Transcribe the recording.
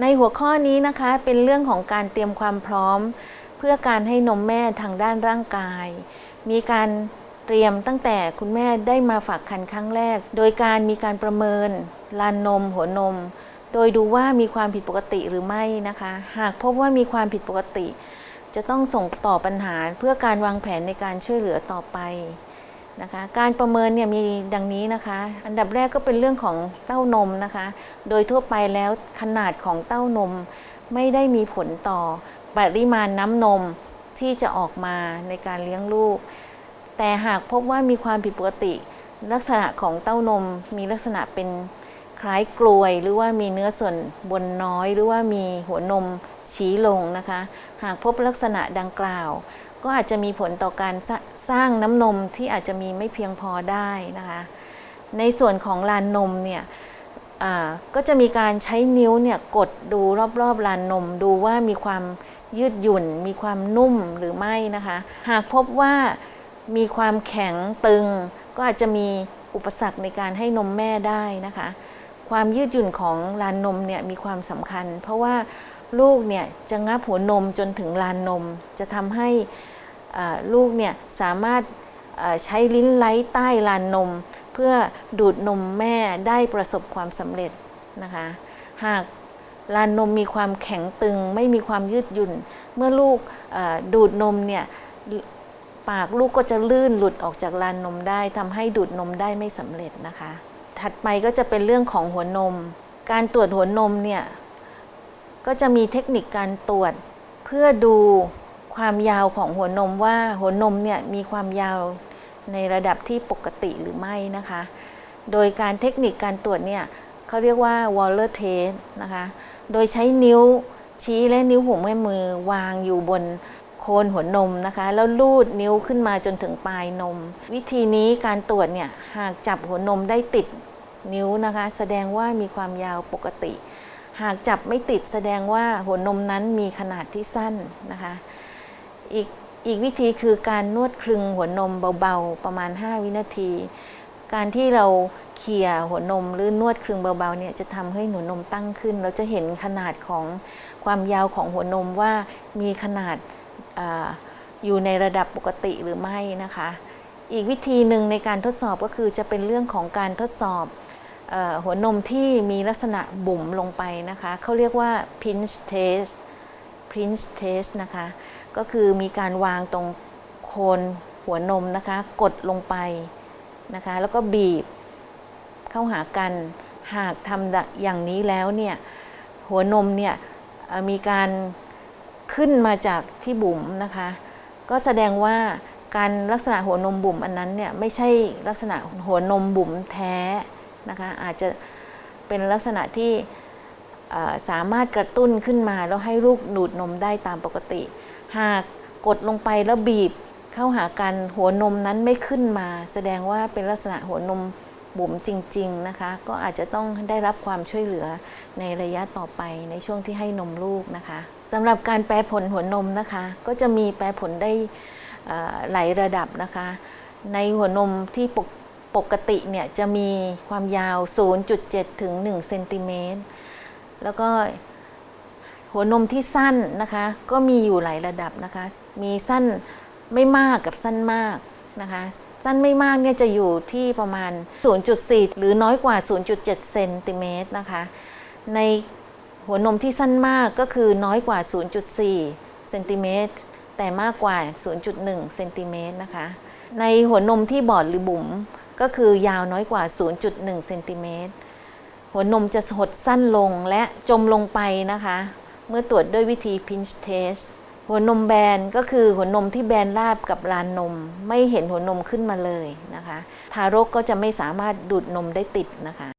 ในหัวข้อนี้นะคะเป็นเรื่องของการเตรียมความพร้อม เพื่อการให้นมแม่ทางด้านร่างกาย มีการเตรียมตั้งแต่คุณแม่ได้มาฝากครรภ์ครั้งแรก โดยการมีการประเมินลานนม หัวนม โดยดูว่ามีความผิดปกติหรือไม่นะคะ หากพบว่ามีความผิดปกติ จะต้องส่งต่อปัญหาเพื่อการวางแผนในการช่วยเหลือต่อไป นะคะการประเมินเนี่ยมีดังนี้นะคะ อันดับแรกก็เป็นเรื่องของเต้านมนะคะ โดยทั่วไปแล้วขนาดของเต้านมไม่ได้มีผลต่อปริมาณน้ำนมที่จะออกมาในการเลี้ยงลูก แต่หากพบว่ามีความผิดปกติ ลักษณะของเต้านมมีลักษณะเป็นคล้ายกลวยหรือว่ามีเนื้อส่วนบนน้อย หรือว่ามีหัวนมชี้ลงนะคะ หากพบลักษณะดังกล่าว ก็อาจจะมีผลต่อการสร้างน้ำนมที่อาจจะมีไม่เพียงพอได้นะคะ ในส่วนของลานนมเนี่ยก็จะมีการใช้นิ้วเนี่ยกดดูรอบๆลานนม ดูว่ามีความยืดหยุ่น มีความนุ่มหรือไม่นะคะ หากพบว่ามีความแข็งตึง ก็อาจจะมีอุปสรรคในการให้นมแม่ได้นะคะ ความยืดหยุ่นของลานนมเนี่ยมีความสำคัญ เพราะว่า ลูกเนี่ยจะงับหัวนมจนถึงลานนม จะทำให้ลูกเนี่ยสามารถใช้ลิ้นไล้ใต้ลานนม เพื่อดูดนมแม่ได้ประสบความสำเร็จนะคะ หากลานนมมีความแข็งตึงไม่มีความยืดหยุ่น เมื่อลูกดูดนมเนี่ยปากลูกก็จะลื่นหลุดออกจากลานนมได้ทำให้ดูดนมได้ไม่สำเร็จนะคะ ถัดไปก็จะเป็นเรื่องของหัวนม การตรวจหัวนมเนี่ย ก็จะมีเทคนิคการตรวจ เพื่อดูความยาวของหัวนมว่าหัวนมเนี่ยมีความยาวในระดับที่ปกติหรือไม่นะคะ โดยการเทคนิคการตรวจเนี่ยเขาเรียกว่า Waller test นะคะ โดยใช้นิ้วชี้และนิ้วหัวแม่มือวางอยู่บนโคนหัวนมนะคะ แล้วลูดนิ้วขึ้นมาจนถึงปลายนม วิธีนี้การตรวจเนี่ยหากจับหัวนมได้ติดนิ้วนะคะ แสดงว่ามีความยาวปกติ หากจับไม่ติดแสดงว่าหัวนมนั้นมีขนาดที่สั้นนะคะอีกอีกวิธีคือการนวดคลึงหัวนมเบาๆ ประมาณ 5 วินาที การที่เราเขี่ยหัวนมหรือนวดคลึงเบาๆเนี่ยจะทำให้หัวนมตั้งขึ้น เราจะเห็นขนาดของความยาวของหัวนมว่ามีขนาดออยู่ในระดับปกติหรือไม่นะคะ อีกวิธีหนึ่งในการทดสอบก็คือจะเป็นเรื่องของการทดสอบ หัวนมที่มีลักษณะบุ๋มลงไปนะคะเขาเรียกว่า pinch test pinch test นะคะ ก็คือมีการวางตรงโคนหัวนมนะคะ กดลงไปนะคะ แล้วก็บีบเข้าหากัน หากทำอย่างนี้แล้วเนี่ย หัวนมเนี่ยมีการขึ้นมาจากที่บุ๋มนะคะ ก็แสดงว่าการลักษณะหัวนมบุ๋มอันนั้นเนี่ยไม่ใช่ลักษณะหัวนมบุ๋มแท้ นะคะอาจจะเป็นลักษณะที่สามารถกระตุ้นขึ้นมา แล้วให้ลูกดูดนมได้ตามปกติ หากกดลงไปแล้วบีบเข้าหากันหัวนมนั้นไม่ขึ้นมา แสดงว่าเป็นลักษณะหัวนมบุ๋มจริง ๆนะคะ ก็อาจจะต้องได้รับความช่วยเหลือในระยะต่อไปในช่วงที่ให้นมลูกนะคะสำหรับการแปรผลหัวนมนะคะ ก็จะมีแปรผลได้หลายระดับนะคะ ในหัวนมที่ปก ปกติเนี่ยจะมีความยาว 0.7 ถึง 1 เซนติเมตร แล้วก็หัวนมที่สั้นนะคะ ก็มีอยู่หลายระดับนะคะ มีสั้นไม่มากกับสั้นมากนะคะ สั้นไม่มากเนี่ยจะอยู่ที่ประมาณ 0.4 หรือน้อยกว่า 0.7 เซนติเมตรนะคะ ในหัวนมที่สั้นมากก็คือน้อยกว่า 0.4 เซนติเมตร แต่มากกว่า 0.1 เซนติเมตรนะคะ ในหัวนมที่บอดหรือบุ๋ม ก็คือยาวน้อยกว่า 0.1เซนติเมตรหัวนมจะหดสั้นลงและจมลงไปนะคะ เมื่อตรวจด้วยวิธี pinch test หัวนมแบนก็คือหัวนมที่แบนราบกับลานนม ไม่เห็นหัวนมขึ้นมาเลยนะคะ ทารกก็จะไม่สามารถดูดนมได้ติดนะคะ